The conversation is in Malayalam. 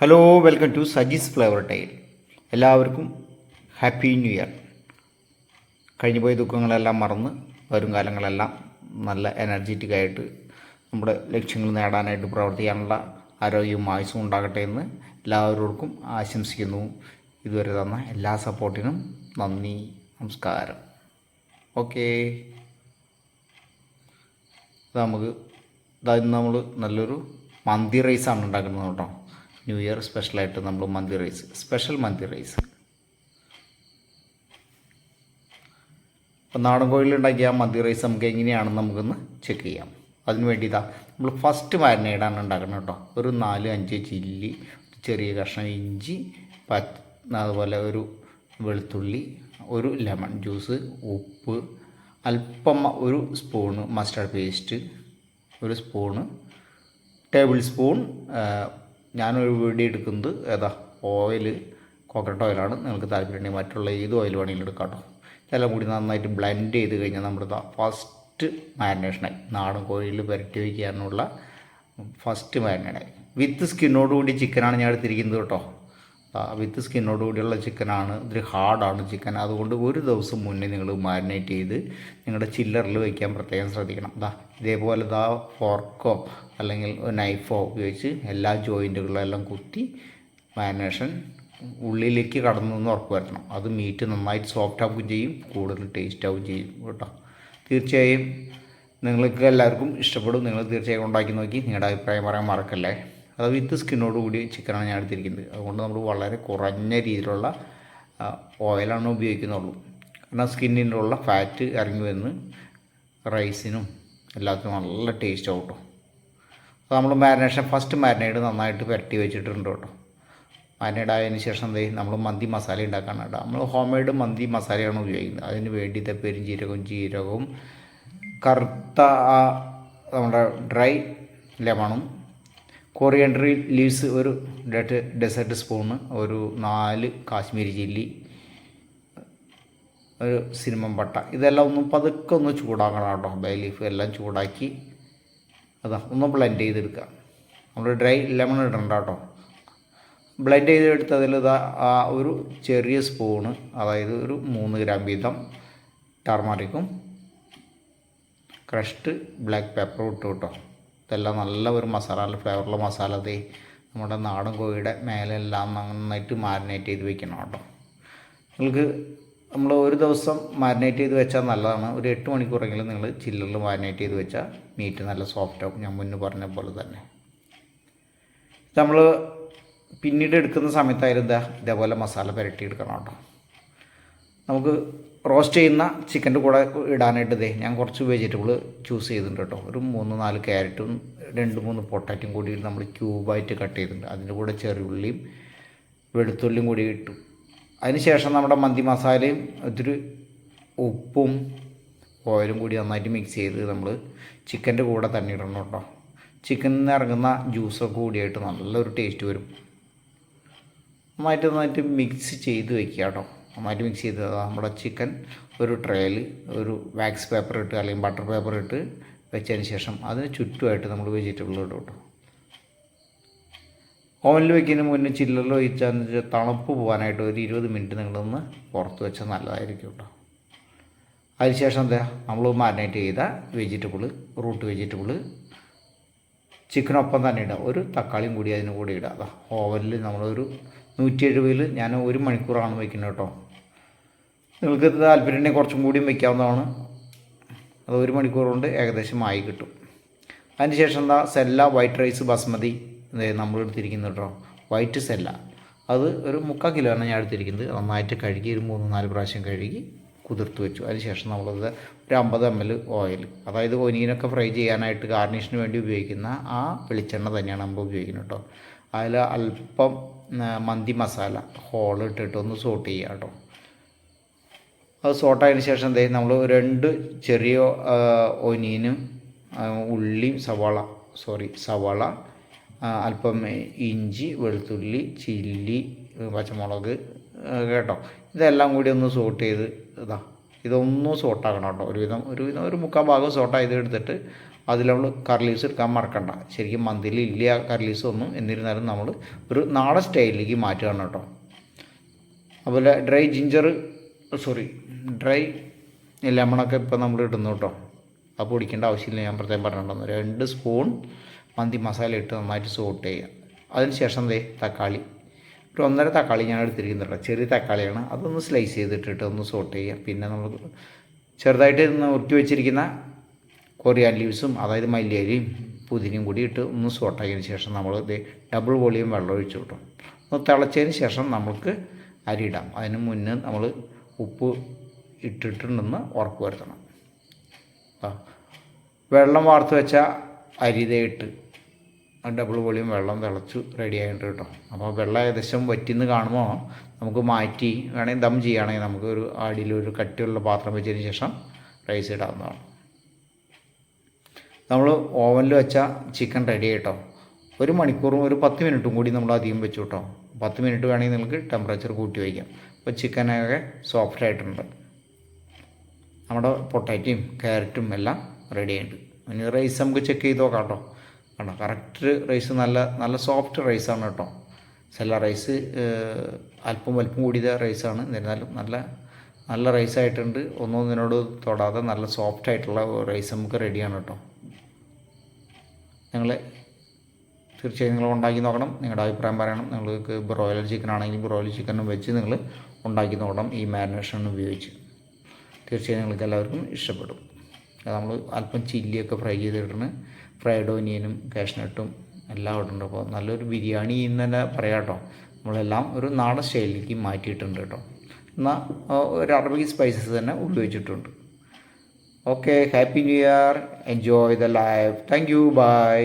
Hello welcome to Saji's flavour tile എല്ലാവർക്കും ഹാപ്പി ന്യൂ ഇയർ കഴിഞ്ഞു പോയ ദുഃഖങ്ങളെല്ലാം മറന്ന് വരും കാലങ്ങളെല്ലാം നല്ല എനർജറ്റിക് ആയിട്ട് നമ്മുടെ ലക്ഷ്യങ്ങൾ നേടാനായിട്ട് പ്രവർത്തിക്കാനുള്ള ആരോഗ്യവും ആയുസ്സും ഉണ്ടാകട്ടെ എന്ന് എല്ലാവരോർക്കും ആശംസിക്കുന്നു. ഇതുവരെ തന്ന എല്ലാ സപ്പോർട്ടിനും നന്ദി നമസ്കാരം. ഓക്കേ നമുക്ക് അതായത് നമ്മൾ നല്ലൊരു മന്തി റൈസാണ് ഉണ്ടാക്കുന്നത് കേട്ടോ. ന്യൂ ഇയർ സ്പെഷ്യലായിട്ട് നമ്മൾ മന്തി റൈസ് സ്പെഷ്യൽ മന്തി റൈസ് അപ്പോൾ നാടൻ കോഴിയിൽ ഉണ്ടാക്കിയ ആ മന്തി റൈസ് നമുക്ക് എങ്ങനെയാണെന്ന് നമുക്കൊന്ന് ചെക്ക് ചെയ്യാം. അതിന് വേണ്ടി ഇതാ നമ്മൾ ഫസ്റ്റ് മാരിനേഡാണ് ഉണ്ടാക്കുന്നത് കേട്ടോ. ഒരു നാല് അഞ്ച് ചില്ലി ചെറിയ കഷ്ണം ഇഞ്ചി പച്ച അതുപോലെ ഒരു വെളുത്തുള്ളി ഒരു ലെമൺ ജ്യൂസ് ഉപ്പ് അല്പം ഒരു സ്പൂണ് മസ്റ്റാർഡ് പേസ്റ്റ് ഒരു സ്പൂണ് ടേബിൾ സ്പൂൺ ഞാനൊരു വീഡിയോ എടുക്കുന്നത് ഏതാ? ഓയിൽ കോക്കനട്ട് ഓയിലാണ് നിങ്ങൾക്ക് താല്പര്യമുണ്ടെങ്കിൽ മറ്റുള്ള ഏത് ഓയിൽ വേണമെങ്കിലും എടുക്കാം കേട്ടോ. ഇതെല്ലാം കൂടി നന്നായിട്ട് ബ്ലെൻഡ് ചെയ്ത് കഴിഞ്ഞാൽ നമ്മുടെ ഫസ്റ്റ് മാരിനേഷനായി നാടൻ കോഴിയിൽ പുരട്ടി വയ്ക്കാനുള്ള ഫസ്റ്റ് മാരിനേഡായി വിത്ത് സ്കിന്നോടുകൂടി ചിക്കനാണ് ഞാൻ എടുത്തിരിക്കുന്നത് കേട്ടോ. വിത്ത് സ്കിന്നോട് കൂടിയുള്ള ചിക്കനാണ്. ഇത്തിരി ഹാർഡാണ് ചിക്കൻ. അതുകൊണ്ട് ഒരു ദിവസം മുന്നേ നിങ്ങൾ മാരിനേറ്റ് ചെയ്ത് നിങ്ങളുടെ ചില്ലറിൽ വയ്ക്കാൻ പ്രത്യേകം ശ്രദ്ധിക്കണം. ദാ ഇതേപോലെ ദാ ഫോർക്കോ അല്ലെങ്കിൽ നൈഫോ ഉപയോഗിച്ച് എല്ലാ ജോയിന്റുകളും എല്ലാം കുത്തി മാരിനേഷൻ ഉള്ളിലേക്ക് കടന്നു എന്ന് ഉറപ്പ് വരുത്തണം. അത് മീറ്റ് നന്നായിട്ട് സോഫ്റ്റ് ആവുകയും ചെയ്യും കൂടുതൽ ടേസ്റ്റ് ആവുകയും ചെയ്യും കേട്ടോ. തീർച്ചയായും നിങ്ങൾക്ക് എല്ലാവർക്കും ഇഷ്ടപ്പെടും. നിങ്ങൾ തീർച്ചയായും ഉണ്ടാക്കി നോക്കി. നിങ്ങളുടെ അഭിപ്രായം പറയാൻ മറക്കല്ലേ. അത് വിത്ത് സ്കിന്നോട് കൂടി ചിക്കനാണ് ഞാൻ എടുത്തിരിക്കുന്നത്. അതുകൊണ്ട് നമ്മൾ വളരെ കുറഞ്ഞ രീതിയിലുള്ള ഓയിലാണ് ഉപയോഗിക്കുന്നുള്ളൂ. കാരണം സ്കിന്നിനുള്ള ഫാറ്റ് ഇറങ്ങി വന്ന് റൈസിനും എല്ലാത്തിനും നല്ല ടേസ്റ്റ് ആവും കേട്ടോ. അപ്പോൾ നമ്മൾ മാരിനേഷൻ ഫസ്റ്റ് മാരിനേഡ് നന്നായിട്ട് പുരട്ടി വെച്ചിട്ടുണ്ട് കേട്ടോ. മാരിനേഡ് ആയതിനു ശേഷം എന്തേ നമ്മൾ മന്തി മസാല ഉണ്ടാക്കാനാണ് കേട്ടോ. നമ്മൾ ഹോം മെയ്ഡ് മന്തി മസാലയാണ് ഉപയോഗിക്കുന്നത്. അതിന് വേണ്ടി പെരും ജീരകവും ജീരകവും കറുത്ത നമ്മുടെ ഡ്രൈ ലെമണും കൊറിയൻഡർ ലീവ്സ് ഒരു ഡെറ്റ് ഡെസേർട്ട് സ്പൂണ് ഒരു നാല് കാശ്മീരി ചില്ലി ഒരു സിനിമം പട്ട. ഇതെല്ലാം ഒന്ന് പതുക്കെ ഒന്ന് ചൂടാക്കണം കേട്ടോ. ബേ ലീഫ് എല്ലാം ചൂടാക്കി അതാ ഒന്ന് ബ്ലെൻഡ് ചെയ്തെടുക്കുക. നമ്മൾ ഡ്രൈ ലെമൺ ഇടണ്ട കേട്ടോ. ബ്ലെൻഡ് ചെയ്തെടുത്തതിൽ ഇതാ ആ ഒരു ചെറിയ സ്പൂണ് അതായത് ഒരു മൂന്ന് ഗ്രാം വീതം ടർമറിക്കും ക്രഷ്ഡ് ബ്ലാക്ക് പെപ്പറും ഇട്ടു കേട്ടോ. ഇതെല്ലാം നല്ല ഒരു മസാല ഫ്ലേവറുള്ള മസാല ദേ. നമ്മുടെ നാടൻ കോഴിയുടെ മേലെല്ലാം നന്നായിട്ട് മാരിനേറ്റ് ചെയ്ത് വെക്കണം കേട്ടോ. നിങ്ങൾക്ക് നമ്മൾ ഒരു ദിവസം മാരിനേറ്റ് ചെയ്ത് വെച്ചാൽ നല്ലതാണ്. ഒരു എട്ട് മണിക്കൂറെങ്കിലും നിങ്ങൾ ചില്ലറിൽ മാരിനേറ്റ് ചെയ്ത് വെച്ചാൽ മീറ്റ് നല്ല സോഫ്റ്റ് ആവും. ഞാൻ മുന്നേ പറഞ്ഞ പോലെ തന്നെ. നമ്മൾ പിന്നീട് എടുക്കുന്ന സമയത്തായാലും ഇതാ ഇതേപോലെ മസാല പുരട്ടി എടുക്കണം കേട്ടോ. നമുക്ക് റോസ്റ്റ് ചെയ്യുന്ന ചിക്കന്റെ കൂടെ ഇടാനായിട്ട് ദേ ഞാൻ കുറച്ച് വെജിറ്റബിൾ ചൂസ് ചെയ്തിട്ടുണ്ട് കേട്ടോ. ഒരു മൂന്ന് നാല് ക്യാരറ്റും രണ്ട് മൂന്ന് പൊട്ടാറ്റും കൂടി നമ്മൾ ക്യൂബായിട്ട് കട്ട് ചെയ്തിട്ടുണ്ട്. അതിന്റെ കൂടെ ചെറിയുള്ളിയും വെളുത്തുള്ളിയും കൂടി ഇട്ടു. അതിനുശേഷം നമ്മുടെ മന്തി മസാലയും ഒത്തിരി ഉപ്പും ഓയിലും കൂടി നന്നായിട്ട് മിക്സ് ചെയ്ത് നമ്മൾ ചിക്കന്റെ കൂടെ തന്നെ ഇടണം കേട്ടോ. ചിക്കനിൽ നിന്ന് ഇറങ്ങുന്ന ജ്യൂസൊക്കെ കൂടിയായിട്ട് നല്ലൊരു ടേസ്റ്റ് വരും. നന്നായിട്ട് നന്നായിട്ട് മിക്സ് ചെയ്ത് വെക്കുക കേട്ടോ. നന്നായിട്ട് മിക്സ് ചെയ്ത് നമ്മുടെ ചിക്കൻ ഒരു ട്രേയിൽ ഒരു വാക്സ് പേപ്പർ ഇട്ട് അല്ലെങ്കിൽ ബട്ടർ പേപ്പർ ഇട്ട് വെച്ചതിന് ശേഷം അതിന് ചുറ്റുമായിട്ട് നമ്മൾ വെജിറ്റബിൾ ഇടും കേട്ടോ. ഓവനിൽ വെക്കുന്നതിന് മുന്നേ ചില്ലറിൽ വെച്ചാൽ തണുപ്പ് പോകാനായിട്ട് ഒരു ഇരുപത് മിനിറ്റ് നിങ്ങളൊന്ന് പുറത്ത് വെച്ചാൽ നല്ലതായിരിക്കും കേട്ടോ. അതിനുശേഷം എന്താ? നമ്മൾ മാരിനേറ്റ് ചെയ്ത വെജിറ്റബിൾ റൂട്ട് വെജിറ്റബിൾ ചിക്കനൊപ്പം തന്നെ ഇടാം. ഒരു തക്കാളിയും കൂടി അതിന് കൂടി ഇടാം. അതാ ഓവനിൽ നമ്മളൊരു നൂറ്റി എഴുപതിൽ ഞാൻ ഒരു മണിക്കൂറാണ് വയ്ക്കുന്നത് കേട്ടോ. നിങ്ങൾക്ക് താല്പര്യമുണ്ടെങ്കിൽ കുറച്ചും കൂടിയും വയ്ക്കാവുന്നതാണ്. അത് ഒരു മണിക്കൂർ കൊണ്ട് ഏകദേശം ആയി കിട്ടും. അതിന് ശേഷം എന്താ സെല്ല വൈറ്റ് റൈസ് ബസ്മതി നമ്മൾ എടുത്തിരിക്കുന്നത് കേട്ടോ. വൈറ്റ് സെല്ല. അത് ഒരു മുക്കാൽ കിലോ ആണ് ഞാൻ എടുത്തിരിക്കുന്നത്. നന്നായിട്ട് കഴുകി ഒരു മൂന്ന് നാല് പ്രാവശ്യം കഴുകി കുതിർത്ത് വെച്ചു. അതിനുശേഷം നമ്മളത് ഒരു അമ്പത് എം എൽ ഓയിൽ അതായത് ഒനിയനൊക്കെ ഫ്രൈ ചെയ്യാനായിട്ട് ഗാർണിഷിന് വേണ്ടി ഉപയോഗിക്കുന്ന ആ വെളിച്ചെണ്ണ തന്നെയാണ് നമ്മൾ ഉപയോഗിക്കുന്നത് കേട്ടോ. അതിൽ അല്പം മന്തി മസാല ഹോൾ ഇട്ടിട്ട് ഒന്ന് സോട്ട് ചെയ്യുക കേട്ടോ. അത് സോട്ടായതിന് ശേഷം എന്തേ നമ്മൾ രണ്ട് ചെറിയ ഒനിയനും ഉള്ളിയും സവാള സോറി സവാള അല്പം ഇഞ്ചി വെളുത്തുള്ളി ചില്ലി പച്ചമുളക് കേട്ടോ. ഇതെല്ലാം കൂടി ഒന്ന് സോട്ട് ചെയ്ത് ഇതാ ഇതൊന്നും സോട്ടാക്കണം കേട്ടോ. ഒരുവിധം ഒരുവിധം ഒരു മുക്കാൽ ഭാഗം സോട്ട് ചെയ്ത് എടുത്തിട്ട് അതിൽ നമ്മൾ കറി ലീവ്സ് എടുക്കാൻ മറക്കണ്ട. ശരിക്കും മന്തിയിൽ ഇല്ല കറി ഒന്നും. എന്നിരുന്നാലും നമ്മൾ ഒരു നാടൻ സ്റ്റൈലിലേക്ക് മാറ്റുകയാണ് കേട്ടോ. അതുപോലെ ഡ്രൈ ജിഞ്ചർ സോറി ഡ്രൈ ലെമണൊക്കെ ഇപ്പോൾ നമ്മൾ ഇടുന്നു കേട്ടോ. അത് പൊടിക്കേണ്ട ആവശ്യമില്ല. ഞാൻ പ്രത്യേകം പറഞ്ഞിട്ടുണ്ടെന്ന്. രണ്ട് സ്പൂൺ മന്തി മസാല ഇട്ട് നന്നായിട്ട് സോട്ട് ചെയ്യുക. അതിന് ശേഷം ദേ തക്കാളി ഒരു ഒന്നര തക്കാളി ഞാൻ എടുത്തിരിക്കുന്നുണ്ട് ചെറിയ തക്കാളിയാണ്. അതൊന്ന് സ്ലൈസ് ചെയ്തിട്ടിട്ട് ഒന്ന് സോട്ട് ചെയ്യുക പിന്നെ നമ്മൾ ചെറുതായിട്ട് ഉരുട്ടി വെച്ചിരിക്കുന്ന കൊറിയാൻ ലീവ്സും അതായത് മല്ലിയരിയും പുതിനയും കൂടി ഇട്ട് ഒന്ന് സോട്ടാക്കിയതിന് ശേഷം നമ്മൾ ഇത് ഡബിൾ വോളിയം വെള്ളം ഒഴിച്ചു കിട്ടും ഒന്ന് തിളച്ചതിന് ശേഷം നമുക്ക് അരി ഇടാം. അതിന് മുന്നേ നമ്മൾ ഉപ്പ് ഇട്ടിട്ടുണ്ടെന്ന് ഉറപ്പ് വരുത്തണം. വെള്ളം വാർത്ത് വെച്ച അരി ഇട്ട് ഡബിൾ വോളിയം വെള്ളം തിളച്ചു റെഡി ആയിട്ട് കേട്ടോ. അപ്പോൾ വെള്ളം ഏകദേശം വറ്റിന്ന് കാണുമ്പോൾ നമുക്ക് മാറ്റി വേണമെങ്കിൽ ദം ചെയ്യുകയാണെങ്കിൽ നമുക്ക് ഒരു അടിയിലൊരു കട്ടിയുള്ള പാത്രം വെച്ചതിന് ശേഷം റൈസ് ഇടാവുന്നതാണ്. നമ്മൾ ഓവനിൽ വെച്ച ചിക്കൻ റെഡി ആയിട്ടോ. ഒരു മണിക്കൂറും ഒരു പത്ത് മിനിറ്റും കൂടി നമ്മൾ അധികം വെച്ചു കേട്ടോ. പത്ത് മിനിറ്റ് വേണമെങ്കിൽ നിങ്ങൾക്ക് ടെമ്പറേച്ചർ കൂട്ടി വയ്ക്കാം. അപ്പോൾ ചിക്കനൊക്കെ സോഫ്റ്റ് ആയിട്ടുണ്ട്. നമ്മുടെ പൊട്ടാറ്റയും ക്യാരറ്റും എല്ലാം റെഡി ആയിട്ടുണ്ട്. ഇനി റൈസ് നമുക്ക് ചെക്ക് ചെയ്ത് നോക്കാം കേട്ടോ. കണ്ടോ കറക്റ്റ് റൈസ് നല്ല നല്ല സോഫ്റ്റ് റൈസാണ് കേട്ടോ. സെല്ല റൈസ് അല്പം വലിപ്പം കൂടിയ റൈസാണ് എന്നിരുന്നാലും നല്ല നല്ല റൈസ് ആയിട്ടുണ്ട്. ഒന്നൊന്നിനോട് തൊടാതെ നല്ല സോഫ്റ്റ് ആയിട്ടുള്ള റൈസ് നമുക്ക് റെഡിയാണ് കേട്ടോ. നിങ്ങൾ തീർച്ചയായും നിങ്ങൾ ഉണ്ടാക്കി നോക്കണം. നിങ്ങളുടെ അഭിപ്രായം പറയണം. നിങ്ങൾക്ക് ബ്രോയിലർ ചിക്കൻ ആണെങ്കിൽ ബ്രോയിലർ ചിക്കനും വെച്ച് നിങ്ങൾ ഉണ്ടാക്കി നോക്കണം. ഈ മാരിനേഷൻ ഉപയോഗിച്ച്. തീർച്ചയായും നിങ്ങൾക്ക് എല്ലാവർക്കും ഇഷ്ടപ്പെടും. നമ്മൾ അല്പം ചില്ലിയൊക്കെ ഫ്രൈ ചെയ്തിട്ടുണ്ട് ഫ്രൈഡ് ഓനിയനും കാഷ്നട്ടും എല്ലാം ഇടുന്നുണ്ട് അപ്പോൾ നല്ലൊരു ബിരിയാണി എന്ന് തന്നെ പറയാം കേട്ടോ. നമ്മളെല്ലാം ഒരു നാടൻ സ്റ്റൈലിലേക്ക് മാറ്റിയിട്ടുണ്ട് കേട്ടോ. എന്നാൽ ഒരു അറബിക് സ്പൈസസ് തന്നെ ഉപയോഗിച്ചിട്ടുണ്ട് okay happy new year enjoy the life thank you bye